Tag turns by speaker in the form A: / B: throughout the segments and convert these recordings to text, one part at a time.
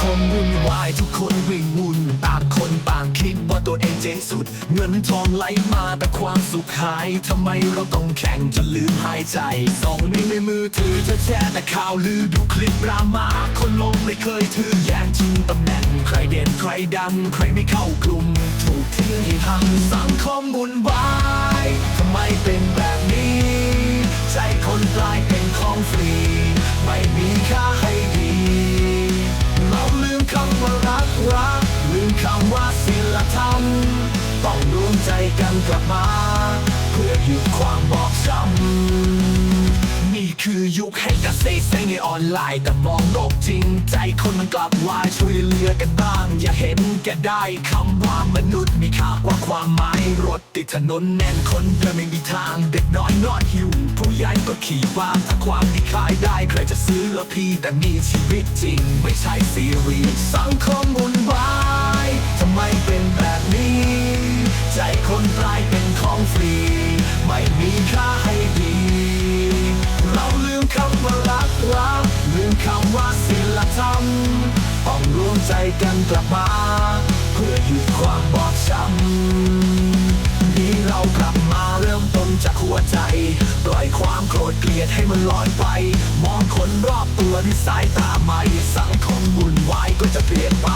A: คมวุ่นวายทุกคนวิ่งวุ่นต่างคนต่างคิดว่าตัวเองเจ๊สุด เงินทองไหลมาแต่ความสุขหาย ทำไมเราต้องแข่งจนลืมหายใจสองนิ้วในมือถือจะแช่แต่ข่าวลือดูคลิปรามา คนลงไม่เคยถือแย่งชิงตำแหน่ง ใครเด่นใครดัง ใครไม่เข้ากลุ่ม ถูกทิ้งให้ห่างสังคมวุ่นวาย กลับมา เพื่อหยุดความบอกจำนี่คือยุคแห่งกระซ็กซ์ในออนไลน์ แต่มองโลกจริง ใจคนมันกลับวายช่วยเหลือกันบ้าง อย่าเห็นแก่ได้คำว่ามนุษย์มีค่ากว่าความหมายรถติดถนนแน่นคนเดินไม่มีทางเด็กน้อยนอนหิว ผู้ใหญ่ก็ขี่บ้างถ้าความที่ขายได้ใครจะซื้อละพี่แต่มีชีวิตจริง ไม่ใช่ซีรีส์สังค ใจกันกลับมา เพื่อหยุดความบอบช้ำนี้เรากลับมาเริ่มต้นจากหัวใจ ปล่อยความโกรธเกลียดให้มันลอยไป มองคนรอบตัวที่สายตาใหม่ สังคมวุ่นวายก็จะเปลี่ยนไป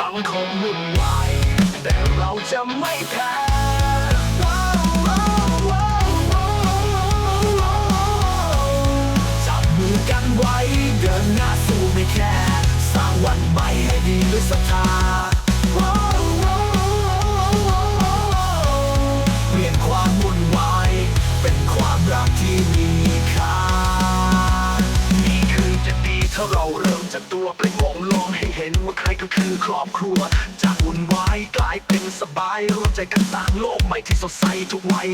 A: สังคมวุ่นวายแต่เราจะไม่แพ้ วันใหม่ให้ดีด้วยศรัทธาเปลี่ยนความวุ่นวาย เป็นความรักที่มีค่า นี่คือจะดีถ้าเราเริ่มจากตัวเป็นมงลองให้เห็นว่าใครก็คือครอบครัว จากวุ่นวายกลายเป็นสบายร่วมใจกันต่างโลกใหม่ที่สดใสทุกวัย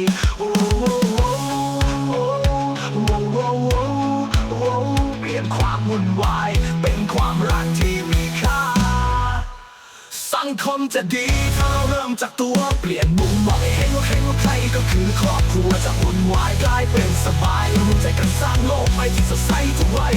A: คมจะดีถ้าเริ่มจากตัวเปลี่ยนมุมมองให้เห็นว่าเห็นว่าใครก็คือครอบครัวจากวุ่นวายกลายเป็นสบายรวมใจกันสร้างโลกใหม่ที่สดใสทุกวัย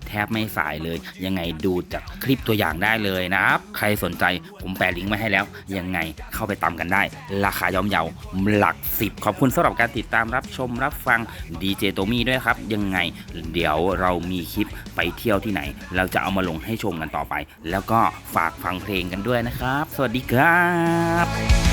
B: ทบไม่สายเลย ยังไงดูจากคลิปตัวอย่างได้เลยนะครับ ใครสนใจผมแปะลิงก์ไว้ให้แล้ว ยังไงเข้าไปตามกันได้ ราคาย่อมเยาหลักสิบขอบคุณสำหรับการติดตามรับชมรับฟังดีเจโตมี่ด้วยครับ ยังไงเดี๋ยวเรามีคลิปไปเที่ยวที่ไหน เราจะเอามาลงให้ชมกันต่อไป แล้วก็ฝากฟังเพลงกันด้วยนะครับ สวัสดีครับ